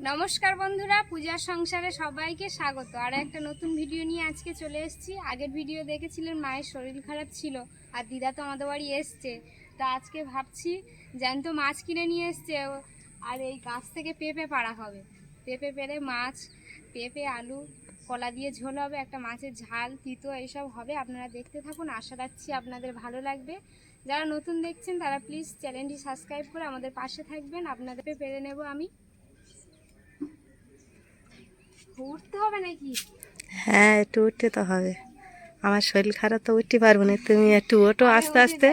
নমস্কার বন্ধুরা, পূজার সংসারে সবাইকে স্বাগত। আর একটা নতুন ভিডিও নিয়ে আজকে চলে এসেছি। আগের ভিডিও দেখেছিলেন, মায়ের শরীর খারাপ ছিল আর দিদা তো আমাদের বাড়ি এসছে। তা আজকে ভাবছি, জ্যান্ত মাছ কিনে নিয়ে এসছে আর এই গাছ থেকে পেঁপে পাড়া হবে। পেঁপে পেড়ে মাছ, পেঁপে, আলু, কলা দিয়ে ঝোল হবে, একটা মাছের ঝাল, তিতো এইসব হবে। আপনারা দেখতে থাকুন, আশা রাখছি আপনাদের ভালো লাগবে। যারা নতুন দেখছেন, তারা প্লিজ চ্যানেলটি সাবস্ক্রাইব করে আমাদের পাশে থাকবেন। আপনাদের পেরে নেব আমি। উঠতে হবে নাকি? হ্যাঁ একটু উঠতে তো হবে। আমার শরীর খারাপ তো উঠতে পারব না। তুমি একটু ওঠো আস্তে আস্তে।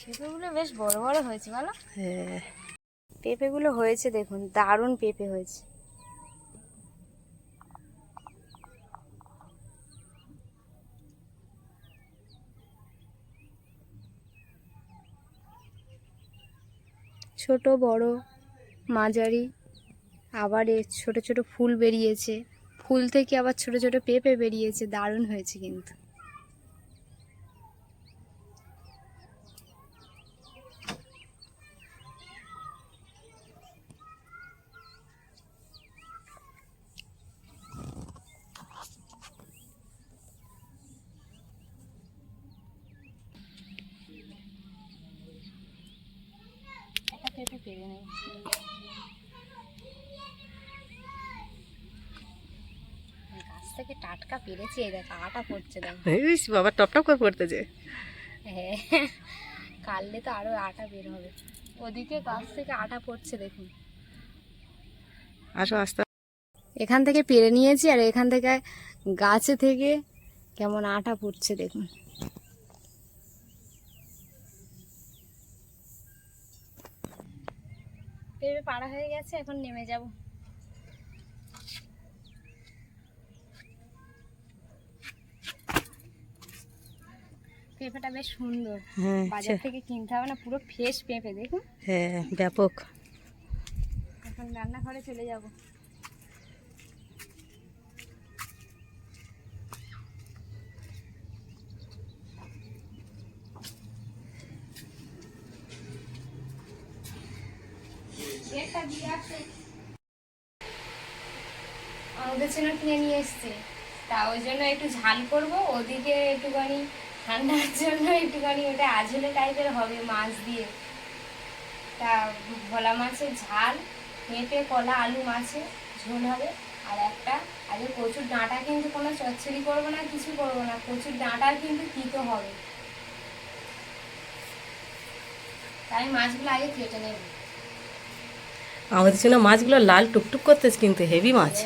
পেঁপেগুলো বেশ বড় বড় হয়েছে বলো হ্যাঁ। পেঁপেগুলো হয়েছে দেখুন দারুণ পেঁপে হয়েছে। ছোট বড় মাঝারি, আবার এ ছোট ছোট ফুল বেরিয়েছে। ফুল থেকে আবার ছোট ছোট পেঁপে বেরিয়েছে। দারুণ হয়েছে কিন্তু একটা গাছ থেকে টাটকা পেরেছি এই দেখো আটা পড়ছে দেখো। বাবা টপ টপ করে পড়তেছে। হ্যাঁ তো আরও আটা বের হবে। ওদিকে গাছ থেকে আটা পড়ছে দেখুন। আসো আস্তে। এখান থেকে পেরে নিয়েছি আর এখান থেকে গাছে থেকে কেমন আটা পড়ছে দেখুন। পেঁপে পাড়া হয়ে গেছে এখন নেমে যাব। পেঁপেটা বেশ সুন্দর। হ্যাঁ বাজার থেকে কিনতে হবে না পুরো ফ্রেশ পেঁপে দেখুন। হ্যাঁ ব্যাপক। এখন রান্নাঘরে চলে যাব। আমাদের জন্য কিনে নিয়ে এসছে। তা ওই জন্য একটু ঝাল করব, ওদিকে একটুখানি ঠান্ডার জন্য একটুখানি ওটা আঝোলে টাইপের হবে মাছ দিয়ে। তা ভোলা মাছের ঝাল পেঁপে কলা, আলু মাছের ঝোল হবে। আর একটা আগে কচুর ডাঁটা কিন্তু কোনো চচ্চড়ি করব না, কিছু করব না, কচুর ডাঁটা কিন্তু তিতো হবে। তাই মাছগুলো আগে কেটে নেব। আমাদের জন্য মাছগুলো লাল টুকটুক করতেছে কিন্তু হেভি মাছ।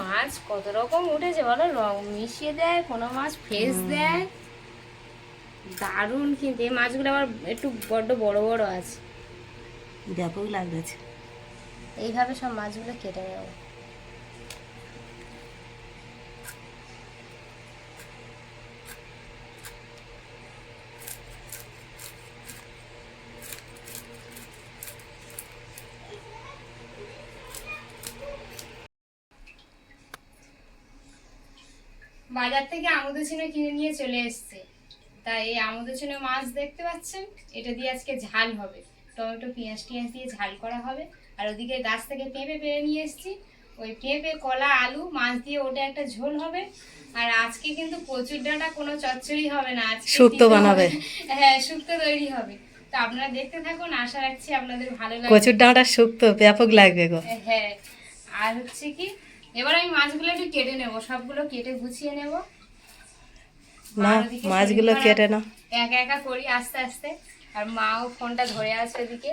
মাছ কত রকম উঠেছে বলো? রং মিশিয়ে দেয় কোনো মাছ ফেস দেয়। দারুণ কিন্তু। এই মাছগুলো আবার একটু বড্ড বড় বড় আছে। ব্যাপক লাগতেছে এইভাবে সব মাছগুলো কেটে নেব। বাজার থেকে আমুদো চিনো কিনে নিয়ে চলে এসছে। তাই এই আমুদো চিনো মাছ দেখতে পাচ্ছেন? এটা দিয়ে আজকে ঝাল হবে। টমেটো পেঁয়াজ টিয়াজ দিয়ে ঝাল করা হবে। আর ওদিকে গাছ থেকে পেঁপে পেরে নিয়ে এসেছি। ওই পেঁপে কলা আলু মাছ দিয়ে ওটা একটা ঝোল হবে। আর আজকে কিন্তু প্রচুর ডাঁটা কোনো চচ্চড়ি হবে না। আজকে শুক্তো বানাবে। হ্যাঁ শুক্তো তৈরি হবে। তো আপনারা দেখতে থাকুন আশা রাখছি আপনাদের ভালো লাগবে। কচুর ডাঁটা শুক্তো ব্যাপক লাগবে গো। হ্যাঁ আর হচ্ছে কি এবার আমি মাছগুলো একটু কেটে নেব সবগুলো কেটে গুছিয়ে নেব না মাছগুলো কেটে। নাও একা একা করি আস্তে আস্তে আর মাও ফোনটা ধরে আছে ওদিকে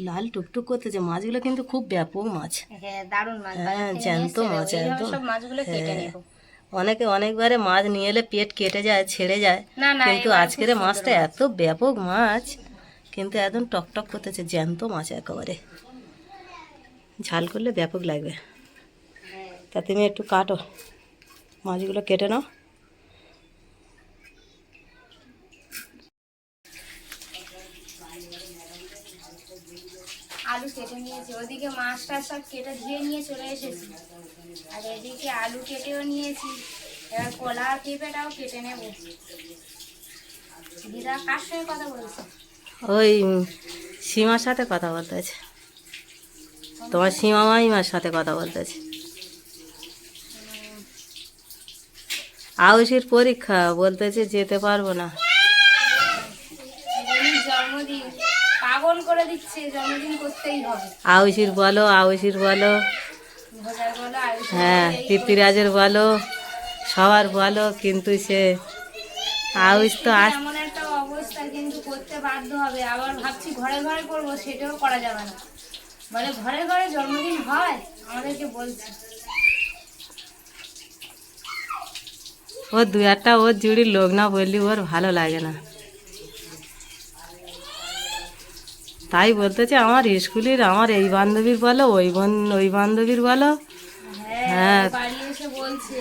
লাল টুকটুক করতেছে মাছগুলো কিন্তু খুব ব্যাপক মাছ হ্যাঁ দারুণ মাছ হ্যাঁ, জ্যান্ত মাছ, একদম। সব মাছগুলো কেটে হ্যাঁ। নেব অনেকে অনেকবারে মাছ নিয়ে এলে পেট কেটে যায় ছেড়ে যায়। কিন্তু আজকের মাছটা এত ব্যাপক মাছ কিন্তু একদম টকটক করতেছে জ্যান্ত মাছ একেবারে। ঝাল করলে ব্যাপক লাগবে। তা তুমি একটু কাটো। মাছগুলো কেটে নাও। আলু কেটে নিয়েছি ওদিকে মাছটা সব কেটে ধুয়ে নিয়ে চলে এসেছি। আর এদিকে আলু কেটেও নিয়েছি। এবার কলা আর পেঁপেটাও কেটে নেব। দিদা কার সঙ্গে কথা বলছে? ওই সীমার সাথে কথা বলতেছে। তোমার সীমা মাইমার সাথে কথা বলতেছে। আউসির পরীক্ষা বলতেছে যেতে পারব না। দিদির জন্মদিন পাগল করে দিচ্ছে জন্মদিন করতেই হবে। আউসির বলো আউসির বলো। হ্যাঁ পৃথ্বীরাজের বলো সবার বলো কিন্তু সে আউস তো আস এমন একটা অবস্থা কিন্তু করতে বাধ্য হবে। আবার ভাবছি ঘরে ঘরে করব সেটাও করা যাবে না। বলে ঘরে ঘরে জন্মদিন হয় আমাদেরকে বলছে। ওর দু একটা ওর জুড়ির লোক না বললি ওর ভালো লাগে না। তাই বলতেছে আমার স্কুলের আমার এই বান্ধবীর বলো ওই বন ওই বান্ধবীর বলো। হ্যাঁ। ও বাড়ি এসে বলছে।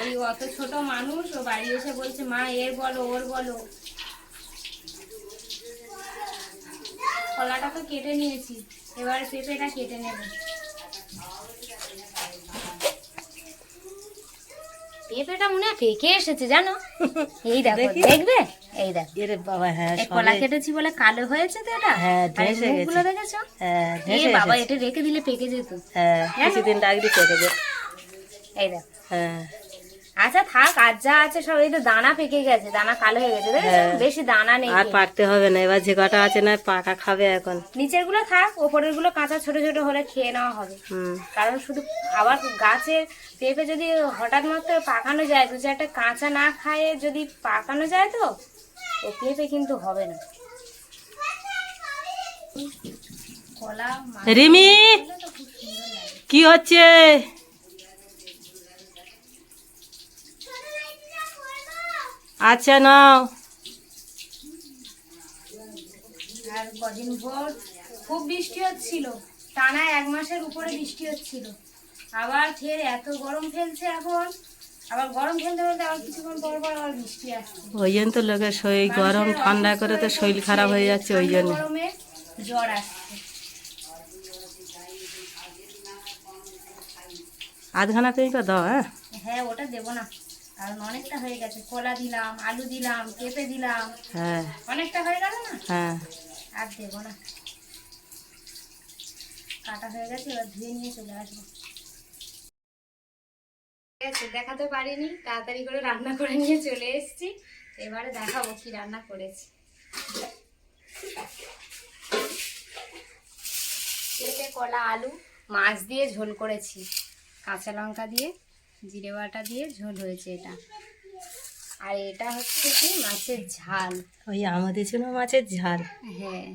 ওই অত ছোট মানুষ ও বাড়ি এসে বলছে মা এর বলো ওর বলো। কলাটা তো কেটে নিয়েছি। এবার পেঁপেটা কেটে নেব। পেঁপেটা মনে হয় পেকে এসেছে জানো? এই দেখো। দেখবে? এই দেখো। এরে বাবা হ্যাঁ কলা কেটেছি বলে কালো হয়েছে তো এটা? হ্যাঁ, ঢেসে গেছে। দেখেছ? হ্যাঁ ঢেসে বাবা এটা রেখে দিলে পেকে যেত। হ্যাঁ কিছুদিন রাখলি পেকে যেত এই দেখো। হ্যাঁ। আচ্ছা থাক আর যা আছে সব এই তো দানা পেকে গেছে দানা কালো হয়ে গেছে হ্যাঁ। বেশি দানা নেই আর পাকতে হবে না এবার যে কটা আছে না পাকা খাবে এখন। নিচেরগুলো থাক ওপরেরগুলো কাঁচা ছোট ছোট হলে খেয়ে নেওয়া হবে। কারণ শুধু আবার গাছের পেঁপে যদি হঠাৎ মাত্র পাকানো যায় দু চারটা কাঁচা না খায়ে যদি পাকানো যায় তো? ও পেঁপে কিন্তু হবে না। রিমি। কি হচ্ছে? আচ্ছা নাও। আর কদিন ভোর খুব বৃষ্টি হচ্ছিল। টানা এক মাসের উপরে বৃষ্টি হচ্ছিল। আবার ফের এত গরম ফেলছে এখন। আবার গরম ফেলতে বলতে আবার কিছুক্ষণ পর পর আবার বৃষ্টি আসছে। ওই জন্য তো লোকের শরীর গরম ঠান্ডা করে তো শরীর খারাপ হয়ে যাচ্ছে ওই জন্য। গরমে জ্বর আসছে। আধখানা পেঁপে দাও হ্যাঁ? হ্যাঁ ওটা দেবো না। কারণ অনেকটা হয়ে গেছে। কলা দিলাম আলু দিলাম পেঁপে দিলাম। হ্যাঁ। অনেকটা হয়ে গেল না? হ্যাঁ। আর দেবো না। কাটা হয়ে গেছে এবার ধুয়ে নিয়ে চলে আসব। আছে, দেখাতে পারিনি। তাড়াতাড়ি করে রান্না করে নিয়ে চলে এসেছি। এবারে দেখাবো কি রান্না করেছি। পেঁপে কলা আলু মাছ দিয়ে ঝোল করেছি। কাঁচা লঙ্কা দিয়ে জিরে বাটা দিয়ে ঝোল হয়েছে এটা। আর এটা হচ্ছে কি মাছের ঝাল। ওই আমাদের জন্য মাছের ঝাল। হ্যাঁ।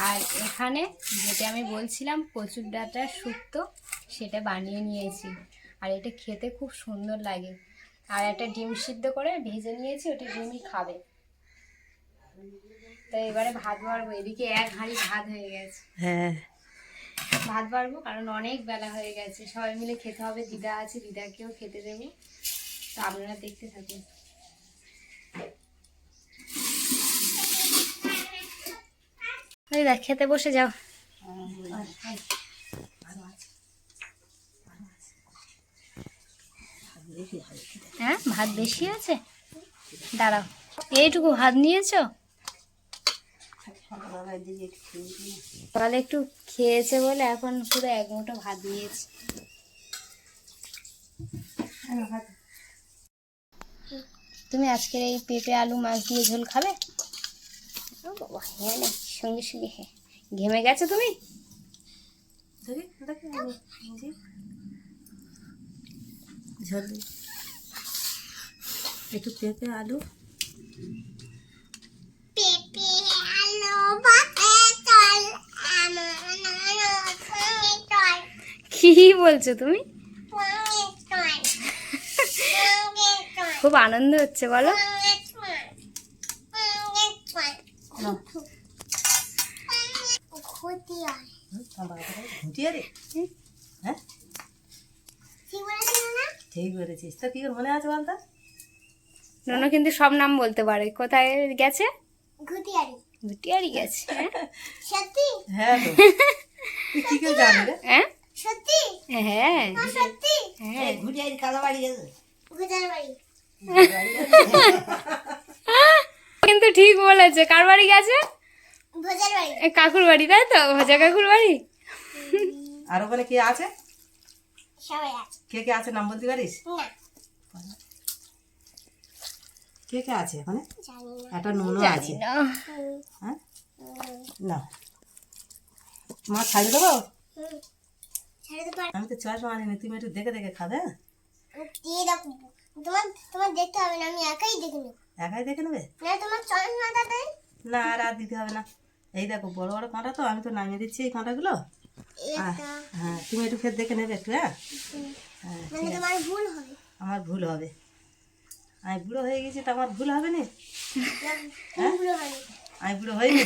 আর এখানে যেটা আমি বলছিলাম কচুর ডাঁটার শুক্তো। সেটা বানিয়ে নিয়েছি। আর এটা খেতে খুব সুন্দর লাগে। আর একটা ডিম সিদ্ধ করে ভেজে নিয়েছি ওটা ডিমই খাবে। তো এবারে ভাত বাড়বো এদিকে এক হাঁড়ি ভাত হয়ে গেছে। হ্যাঁ। ভাত বাড়বো কারণ অনেক বেলা হয়ে গেছে। সবাই মিলে খেতে হবে দিদা আছে দিদাকেও খেতে দেবো। তো আপনারা দেখতে থাকুন। খেতে বসে যাও। ভাত বেশি আছে? দাঁড়াও। এইটুকু ভাত নিয়েছো? একটু খেয়েছে বলে এখন পুরো এক মুঠো ভাত নিয়েছি। তুমি আজকের এই পেঁপে, আলু, মাছ দিয়ে ঝোল খাবে? হ্যাঁ সঙ্গে সঙ্গে হ্যাঁ। ঘেমে গেছো তুমি? ঝোল। একটু পেঁপে আলু। কি বলছো তুমি? খুব আনন্দ হচ্ছে বলো। হ্যাঁ? ঠিক করেছিস তো কি মনে আছে বলতো? ননু কিন্তু সব নাম বলতে পারে। কোথায় গেছে? গুটিয়ারি। গেছে হ্যাঁ? সত্যি? হ্যাঁ তুই কি করে জানি রে? হ্যাঁ? সত্যি? হ্যাঁ। সত্যি? হ্যাঁ। ঘুটিয়ারি কালা বাড়ি গেছে? কিন্তু ঠিক বলেছে। কার বাড়ি গেছে? ভোজার বাড়ি। এ, কাকুর বাড়ি তাই তো? ভোজা কাকুর বাড়ি? আর ওখানে কে আছে? সবাই আছে। কে কে আছে? নাম বলতে পারিস? না। কে কে আছে ওখানে একটা নুনও আছে। না। হ্যাঁ? না মা ছাড়ে দেবো? আমি তো চশমা আনিনি তুমি একটু দেখে দেখে খাবে হ্যাঁ? তোমার তোমার দেখতে হবে না আমি একাই দেখে নেব। একাই দেখে নেবে? না তোমার আর আর দিতে হবে না। এই দেখো বড় বড় কাঁটা তো আমি তো নামিয়ে দিচ্ছি এই কাঁটাগুলো। একটা। হ্যাঁ তুমি একটু ফের দেখে নেবে একটু হ্যাঁ? হ্যাঁ মানে ভুল হবে। আমার ভুল হবে। আমি বুড়ো হয়ে গেছি তো আমার ভুল হবে না? হবে আমি বুড়ো হইনি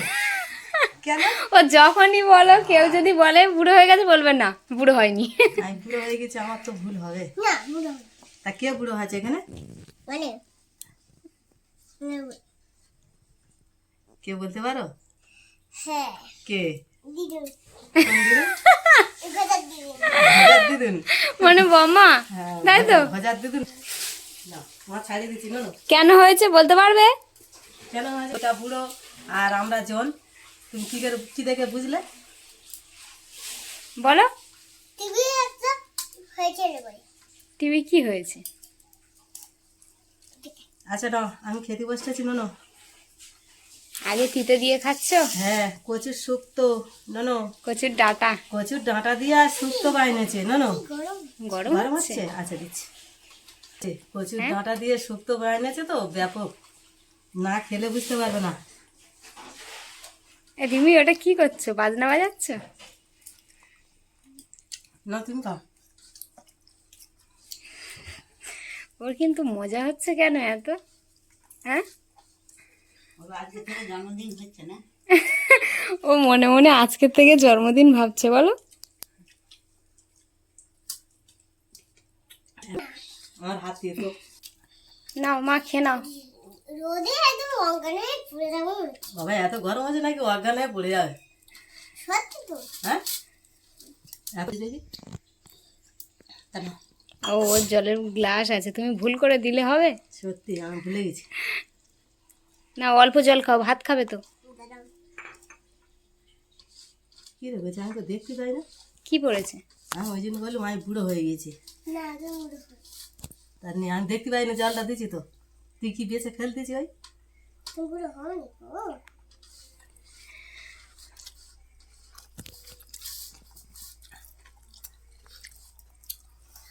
কেন? ও যখনই বলো কেউ যদি বলে বুড়ো হয়ে গেছে বলবেন না বুড়ো হয়নি। আমি বুড়ো হয়ে গেছি আমার তো ভুল হবে। না ভুল হবে। তা কে বুড়ো হয়েছে এখানে? মানে? মানে, কে বলতে পারো? হ্যাঁ। কে? মানে বম্মা হ্যাঁ তাই তো? ভজার দিদিন। কেন হয়েছে বলতে পারবে? কেন হয়েছে? ওটা বুড়ো আর আমরা জন। তুমি কি করে কি দেখে বুঝলে? বলো। টিভি একটা হয়েছে টিভি কি হয়েছে? আচ্ছা না আমি খেতে বসতেছি না আগে তিতে দিয়ে খাচ্ছ? হ্যাঁ কচুর শুক্তো ননো কচুর ডাটা। কচুর ডাঁটা দিয়ে আর শুক্তো বাইনেছে ননো গরম। গরম হচ্ছে? আচ্ছা দিচ্ছি। কচুর ডাঁটা দিয়ে শুক্তো বাইনেছে তো ব্যাপক। না খেলে বুঝতে পারবে না। রিমি ওটা কি করছ? বাজনা বাজাচ্ছ? না তুমি খাও। ওর কিন্তু মজা হচ্ছে কেন এত? হ্যাঁ? ও মনে মনে আজকের থেকে জন্মদিন ভাবছে বলো আমার হাত দিয়ে তো নাও মা খেয়ে নাও। রোদে একদম অঙ্গনে পুড়ে যাব। বাবা এত গরম আছে নাকি অজ্ঞান হয়ে পড়ে যাবে? সত্যি তো। হ্যাঁ? দেখি ও ওর জলের গ্লাস আছে তুমি ভুল করে দিলে হবে? সত্যি আমি ভুলে গেছি। না অল্প জল খাও ভাত খাবে তো। কি আমি তো দেখতে পাই না। কি পড়েছে? আমি ওই জন্য বললাম আমি বুড়ো হয়ে গেছি। না নিয়ে আমি দেখতে পাই না জলটা দিচ্ছি তো। তুই কি বেঁচে খেলতেছি ভাই তুমি পুরো হওনি ও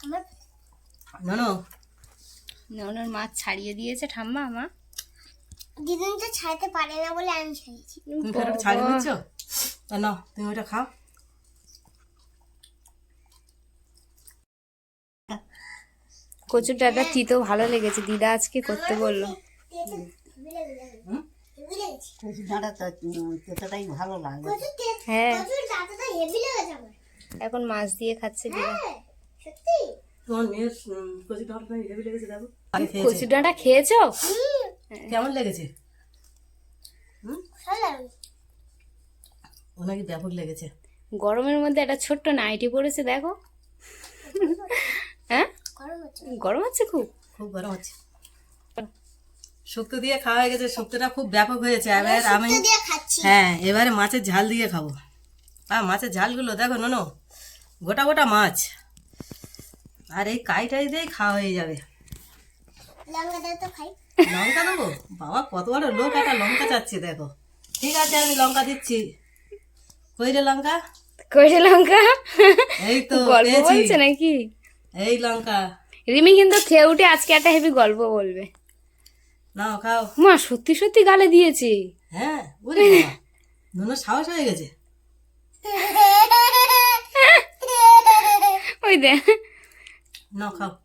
আমার না না ওনার মাছ ছাড়িয়ে দিয়েছে ঠাম্মা মা। দিদুন তো ছাড়তে পারে না বলে আমি ছাড়িয়েছি। তুমি ছাড়িয়ে দিচ্ছ? না তুমি ওটা খাও। কচুর ডাটা তিতো ভালো লেগেছে। দিদা আজকে করতে বলল। ভালো লাগবে হ্যাঁ। এখন মাছ দিয়ে খাচ্ছে দিদা। হ্যাঁ, কচুর ডাঁটা খেয়েছো। কেমন লেগেছে? ভালো লাগে। ও ব্যাপক লেগেছে। গরমের মধ্যে একটা ছোট্ট নাইটি পড়েছে দেখো। হ্যাঁ? গরম হচ্ছে খুব? খুব গরম হচ্ছে শুক্তো দিয়ে খাওয়া হয়ে গেছে শুক্তোটা খুব ব্যাপক হয়েছে। এবার আমি তো দিয়ে খাচ্ছি। হ্যাঁ এবারে মাছের ঝাল দিয়ে খাব। আর মাছের ঝালগুলো দেখো নো গোটা গোটা মাছ। আর এই কাইটাই দিয়েই খাওয়া হয়ে যাবে। লঙ্কা খাই লঙ্কা দেবো? বাবা কত বড় লোক একটা লঙ্কা চাচ্ছে দেখো। ঠিক আছে আমি লঙ্কা দিচ্ছি। কই রে লঙ্কা? কইছে লঙ্কা? এই তো গল্প বলছে নাকি? এই লঙ্কা। রিমি কিন্তু খেয়ে উঠে আজকে একটা হেভি গল্প বলবে। নাও খাও। মা সত্যি সত্যি গালে দিয়েছে। হ্যাঁ বুঝলি নুনো সাহস হয়ে গেছে। ওই দে নাও খাও।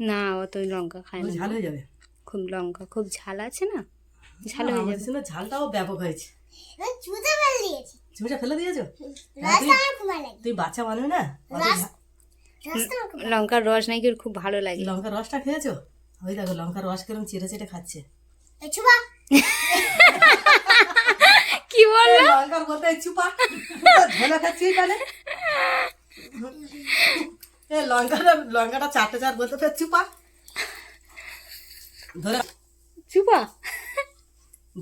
না ও তো লঙ্কা খায় না। ঝাল হয়ে যাবে। খুব লঙ্কা খুব ঝাল আছে না? ঝাল হয়ে যাবে। জন্য ঝালটাও ব্যাপক হয়েছে। আমি ফেলে দিয়েছি। চুমিটা ফেলে দিয়েছ? রাস্তা আমার খুব ভালো তুই বাচ্চা মানুষ না? লঙ্কার রস নাকি ওর খুব ভালো লাগে। লঙ্কার রসটা খেয়েছো? ওই দেখো লঙ্কার রস কেরম চেটে চেটে খাচ্ছে কি বলল? লঙ্কার বলতে চুপা। ঝোলে খাচ্ছি তাহলে লঙ্কাটা লঙ্কাটা চারটে চার বলতে চুপা। ধরে চুপা?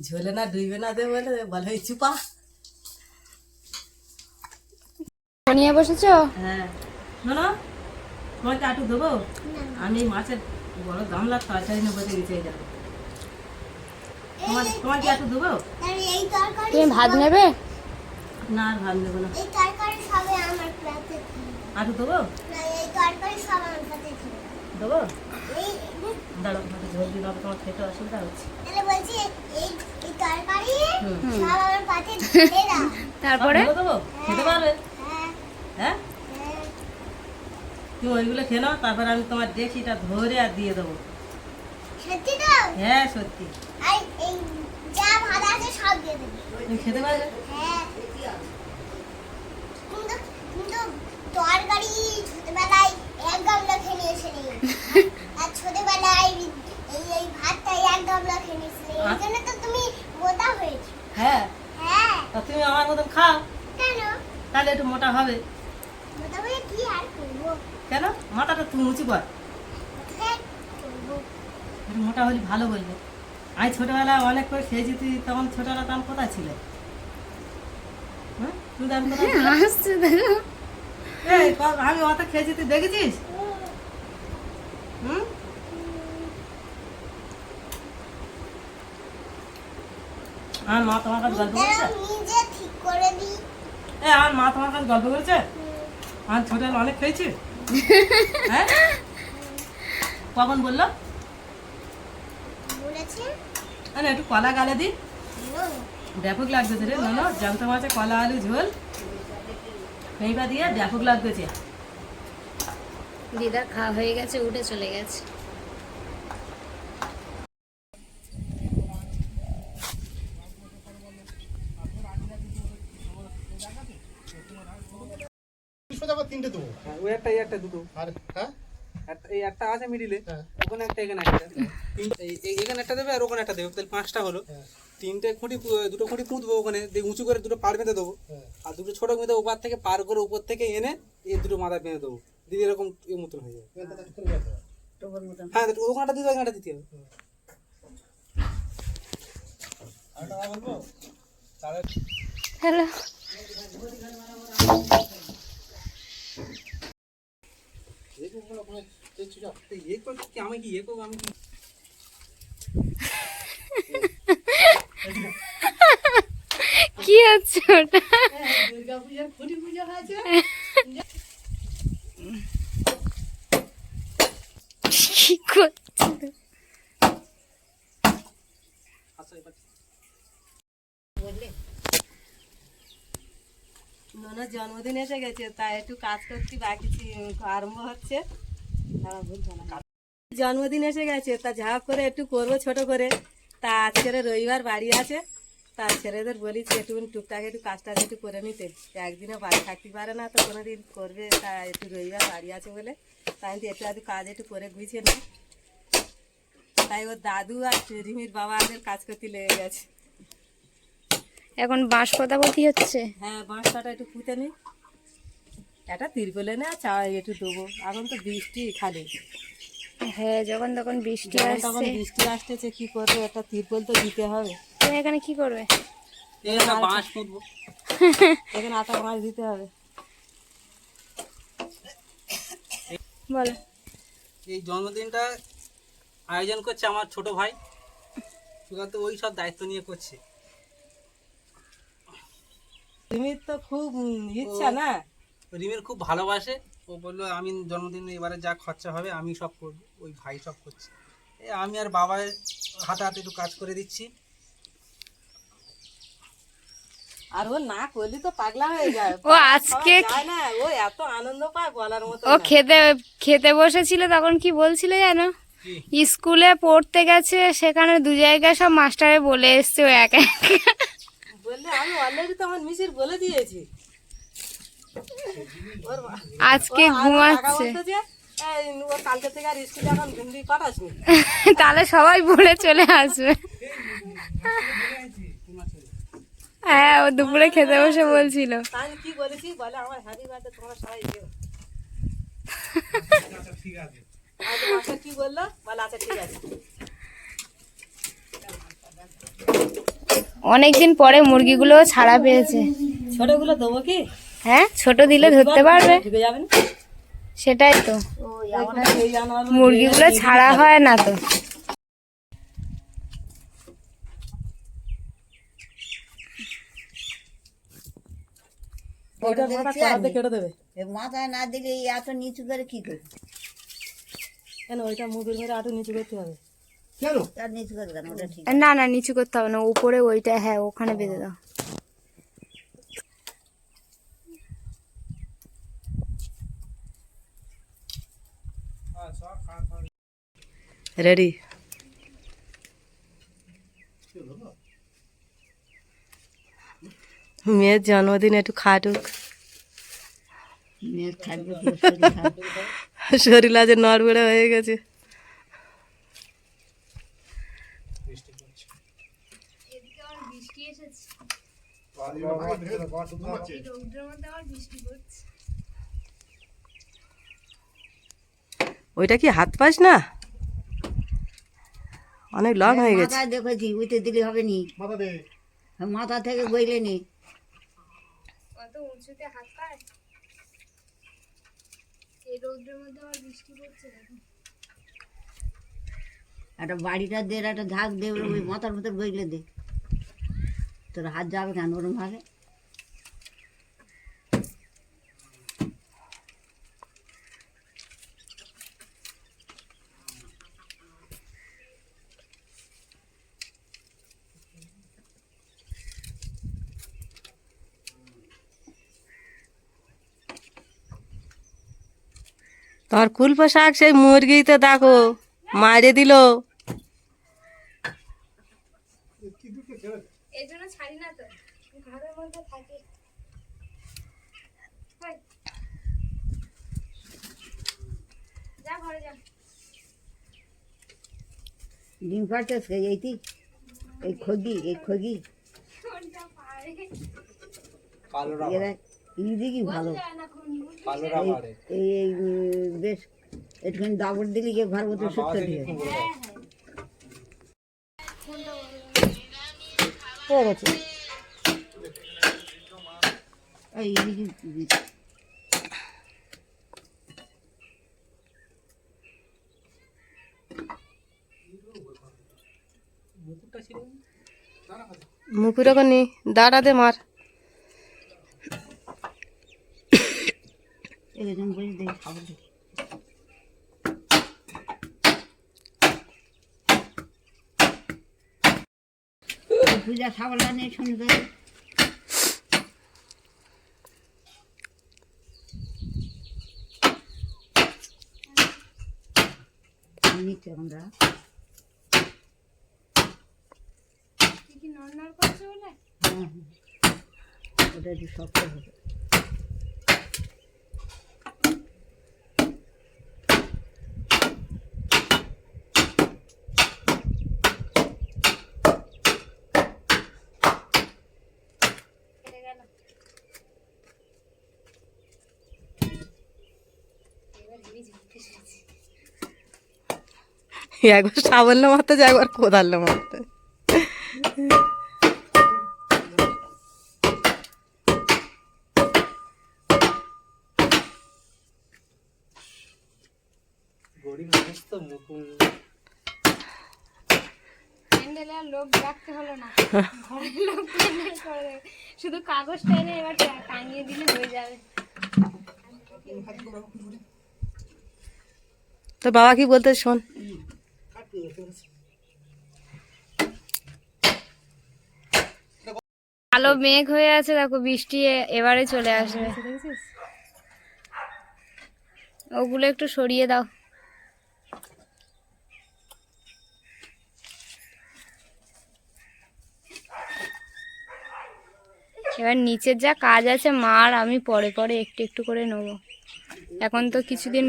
ঝোলে না ডুইবে না দে বলে বলে চুপা। নিয়ে বসেছো? হ্যাঁ। শোনো। তোমাকে আটু দেবো? আমি এই মাছের বড় গামলার তরকারি নেব দেখো। তোমার তোমার কি আটু দেবো? তাহলে এই তরকারি তুমি ভাত নেবে? না আর ভাত নেব না। এই তরকারি সবে আমার প্লেটে আটু দেবো? না এই তরকারি সব আমার প্লেটে ছিল দেবো? এই দাঁড়ো আমাকে ঝোল দিন তোমার খেতে অসুবিধা হচ্ছে। এই এই তরকারি হুম। সব আমার পাতে ঢেলে দাও তারপরে সব দেবো খেতে পারবে হ্যাঁ হ্যাঁ হ্যাঁ তুমি ওইগুলো খেয়ে নাও তারপরে আমি তোমার ডেকচিটা ধরে আর দিয়ে দেবো। হ্যাঁ সত্যি। তুমি খেতে পারবে? হ্যাঁ। কিন্তু কিন্তু তরকারি ছোটবেলায় এক গামলা খেয়ে নিয়েছিলি। আর ছোটবেলায় এই এই ভাতটা এক গামলা খেয়ে নিয়েছিলি। এই জন্য তো তুমি মোটা হয়েছো। হ্যাঁ। হ্যাঁ। তা তুমি আমার মতন খাও। কেন? তাহলে একটু মোটা হবে। মোটা হয়ে কি আর করব? কেন? মাথাটা তুমি উঁচু কর। মোটা হলে ভালো বলবে আমি ছোটবেলায় অনেক করে খেয়েছি তুই তখন ছোটবেলা তখন কোথায় ছিলে? হ্যাঁ আমি অত খেয়েছি তুই দেখেছিস? হুম? আমার মা তোমার কাছে গল্প করেছে? দাঁড়াও, নিজে ঠিক করে দিই। এ আমার মা তোমার কাছে গল্প করেছে? আমার ছোটবেলা অনেক খেয়েছি? হ্যাঁ? কখন বলল? আরে একটু কলা গালে দিন। ব্যাপক লাগতেছে রে নন জ্যান্ত মাছে কলা আলু ঝোল। মেইবা দিয়ে ব্যাপক লাগতেছে দিদা খাওয়া হয়ে গেছে উঠে চলে গেছে। তিনটে দেবো। হ্যাঁ, ওই একটা এই একটা দুটো। আর হ্যাঁ? একটা এই একটা আছে মিডিলে হ্যাঁ। ওখানে একটা এখানে একটা। তিন- এই- এই- এখানে একটা দেবে আর ওখানে একটা দেবে। তাহলে পাঁচটা হলো। হ্যাঁ। তিনটে খুঁটি দুটো খুঁটি পুঁতবো ওখানে। দিয়ে উঁচু করে দুটো পার বেঁধে দেবো। আর দুটো ছোট বেঁধে ওপার থেকে পার করে উপর থেকে এনে এই দুটো মাথা বেঁধে দেবো। দিদি এরকম এর মতন হয়ে যাবে। হ্যাঁ ওখানটা দিতে ওখানটা দিতে হবে হ্যালো দেখুন কোনো কোনো দেখছি যাও। তো ইয়ে করব কি আমি কি ইয়ে করব? আমি কি কি হচ্ছে ওটা? কি এবার ননার জন্মদিন এসে গেছে, তাই একটু কাজ করতে বাকি আরম্ভ হচ্ছে। জন্মদিন এসে গেছে, তা যা করে একটু করব ছোট করে। তা আজকের রবিবার বাড়ি আছে, তা ছেলেদের বলেছি একটু টুকটাক একটু কাজটা একটু করে নিতে। একদিনে বাড়ি থাকতে পারে না, তো কোনো দিন করবে, তা একটু রবিবার বাড়ি আছে বলে। তাই একটু আধটু কাজ একটু করে গুছিয়ে না তাই ওর দাদু আর রিমির বাবা আমাদের কাজ করতে লেগে গেছে। এখন বাঁশ পোতাপতি হচ্ছে? হ্যাঁ বাঁশ বাঁশটা একটু পুঁতে নি। একটা তিরপলে না চা একটু দেবো। এখন তো বৃষ্টি খালি। হ্যাঁ যখন তখন বৃষ্টি যখন তখন বৃষ্টি আসতেছে কি করবে? একটা তিরপল তো দিতে হবে। তুমি এখানে কি করবে? এই একটা বাঁশ পুঁতবো এখানে আটা মাছ দিতে হবে। বলো। এই জন্মদিনটা আয়োজন করছে আমার ছোট ভাই। তো ওই সব দায়িত্ব নিয়ে করছে। রিমির তো খুব ইচ্ছা না? রিমির খুব ভালোবাসে। ও বলল আমি জন্মদিনে এবারে যা খরচা হবে আমি সব করব। ওই ভাই সব করছে। আমি আর বাবার হাতে হাতে একটু কাজ করে দিচ্ছি। আর ও না করলে তো পাগলা হয়ে যায়। ও আজকে না। ও এত আনন্দ পায় বলার মতো ও খেতে খেতে বসেছিল তখন কি বলছিল জানো? স্কুলে পড়তে গেছে সেখানে দু জায়গায় সব মাস্টারে বলে এসছে ও একা একা। বললে আমি অলরেডি তো আমার মিসির বলে দিয়েছি। ওর আজকে ঘুমাচ্ছে। কালকে থেকে আর স্কুলে এখন ভিন্ডি পাঠাসনি। তাহলে সবাই বলে চলে আসবে। হ্যাঁ ও দুপুরে খেতে বসে বলছিল। তা আমি কি বলেছি? বলে আমার হ্যাপি বার্থডে তোমরা সবাই দিও। ঠিক আছে কি বলল? বলে আচ্ছা ঠিক আছে। অনেকদিন পরে মুরগিগুলো ছাড়া পেয়েছে। ছোটগুলো দেবো কি? হ্যাঁ ছোট দিলে ধরতে পারবে। ঢুকে যাবে না? সেটাই তো। মুরগিগুলো ছাড়া হয় না তো। ওইটার মাথা করাতে কেটে দেবে। মাথায় না দিলে এই এত নিচু করে কি করবে? কেন ওইটা মুখের ঘরে এত নিচু করতে হবে? না না নিচু করতে হবে না উপরে ওইটা হ্যাঁ ওখানে বেঁধে দাও। রেডি মেয়ের জন্মদিন একটু খাটুক। শরীর আজ নড়বড়ে হয়ে গেছে। ওইটা কি হাত পাস না অনেক লং হয়ে গেছে মাথায় দেখেছি উঠে দিলে হবে নি মাথা দে মাথা থেকে গইলে নি অত উঁচুতে হাত পায় এই রৌদ্রের মধ্যে আবার বৃষ্টি পড়ছে একটা বাড়িটা দে একটা ঝাঁক দে ওই মাথার ভিতর গইলে দে তোর হাত যাবে কেন ওরম ভাবে তোমার কুলপো শাক সেই মুরগিতে দেখো মারে দিল এই জন্য ছাড়ি না তো ঘরের মধ্যে থাকে কই? যা ঘরে যা ডিম পাড়তেছ এইটি এই খগি এই খগি। ইদিকে ভালো। এই বেশ একটুখানি দাবড় দিলে গিয়ে ঘর মতো সুস্থ দিয়ে হয়ে গেছে এই। এদিকে মুকুর নি দাঁড়াতে মার। এরকম দে দে পূজা সাবলা নেই নিচ্ছে আমরা তুই কি নড়নড় করছে বলে হ্যাঁ হ্যাঁ। ওটা একটু শক্ত হবে। একবার সাবল্য মারতে যায় একবার কোদাল্য মারতে গরিব মানুষ তো মুকুল প্যান্ডেলে আর লোক রাখতে হলো না ঘরের লোক প্যান্ডেল করে দেবে। শুধু কাগজটা এনে এবার টাঙিয়ে দিলে হয়ে যাবে। তো বাবা কি বলতে শোন। কালো মেঘ হয়ে আছে দেখো বৃষ্টি এবারে চলে আসবে। ওগুলো একটু সরিয়ে দাও। এবার নিচের যা কাজ আছে মার আমি পরে পরে একটু একটু করে নেব। এখন তো কিছুদিন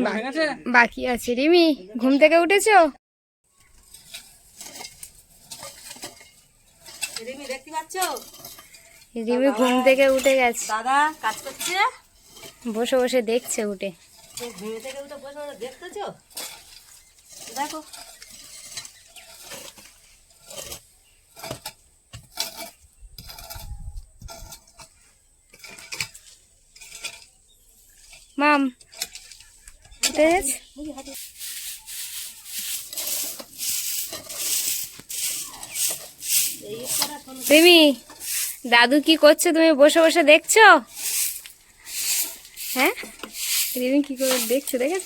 বাকি আছে। রিমি ঘুম থেকে উঠেছো? রিমি দেখতে পাচ্ছ? রিমি ঘুম থেকে উঠে গেছে। দাদা কাজ করছে? বসে বসে দেখছে উঠে। ঘুমে থেকে উঠে বসে দেখতেছো? দেখো। মাম তুমি দাদু কি করছ? তুমি বসে বসে দেখছ? হ্যাঁ? কি করে দেখছ? দেখেছ?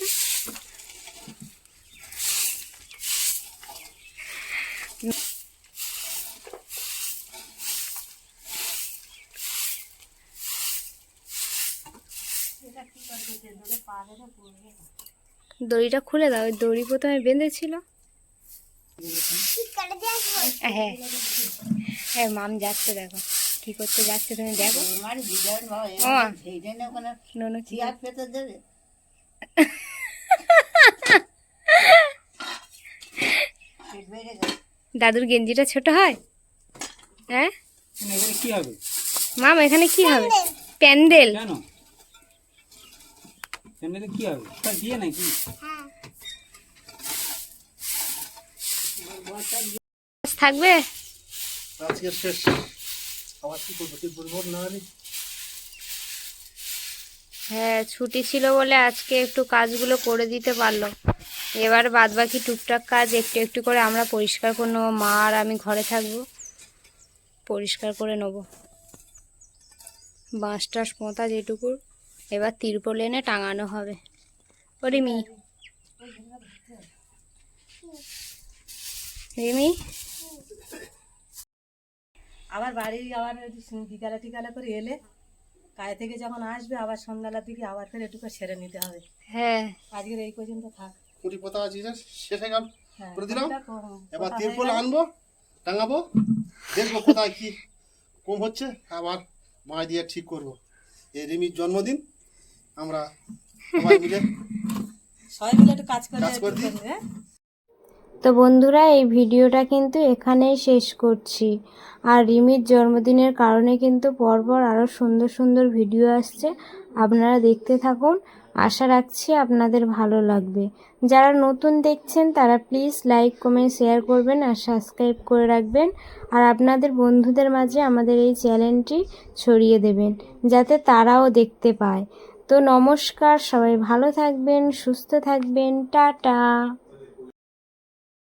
দড়িটা খুলে দাও ওই দড়ি প্রথমে বেঁধেছিল। হ্যাঁ। হ্যাঁ মাম যাচ্ছে দেখো। কি করতে যাচ্ছে তুমি দেখো। দাদুর গেঞ্জিটা ছোট হয়? হ্যাঁ? মাম এখানে কি হবে? প্যান্ডেল। কেন? এমনিতে কি হবে? তা দিয়ে নাকি? থাকবে? আজকে শেষ। আবার কি করব? তুই বলব না হ্যাঁ ছুটি ছিল বলে আজকে একটু কাজগুলো করে দিতে পারল। এবার বাদ বাকি টুকটাক কাজ একটু একটু করে আমরা পরিষ্কার করে নেব। মা আর আমি ঘরে থাকব। পরিষ্কার করে নেব। বাঁশ টাস পোঁতা যেটুকু এবার তিরপল এনে টাঙানো হবে। রিমি রিমি আবার বাড়ি আবার বিকালে টিকালে করে এলে কাজ থেকে যখন আসবে আবার সন্ধ্যাবেলার দিকে আবার ফের একটু করে সেরে নিতে হবে। হ্যাঁ। আজকের এই পর্যন্ত থাক। কুড়ি পাতা আছে শেষ হয়ে গেল। হ্যাঁ করে দিলাম। এবার তিরপল আনব টাঙাবো। দেখব কোথায় কি কম হচ্ছে। আবার মা দিয়ে ঠিক করব। এই রিমির জন্মদিন। আমরা সবাই মিলে সবাই মিলে একটু কাজ করে কাজ হ্যাঁ? তো বন্ধুরা এই ভিডিওটা কিন্তু এখানেই শেষ করছি। আর রিমির জন্মদিনের কারণে কিন্তু পরপর আরও সুন্দর সুন্দর ভিডিও আসছে। আপনারা দেখতে থাকুন। আশা রাখছি আপনাদের ভালো লাগবে। যারা নতুন দেখছেন তারা প্লিজ লাইক কমেন্ট শেয়ার করবেন আর সাবস্ক্রাইব করে রাখবেন। আর আপনাদের বন্ধুদের মাঝে আমাদের এই চ্যানেলটি ছড়িয়ে দেবেন যাতে তারাও দেখতে পায়। তো নমস্কার সবাই ভালো থাকবেন সুস্থ থাকবেন টাটা।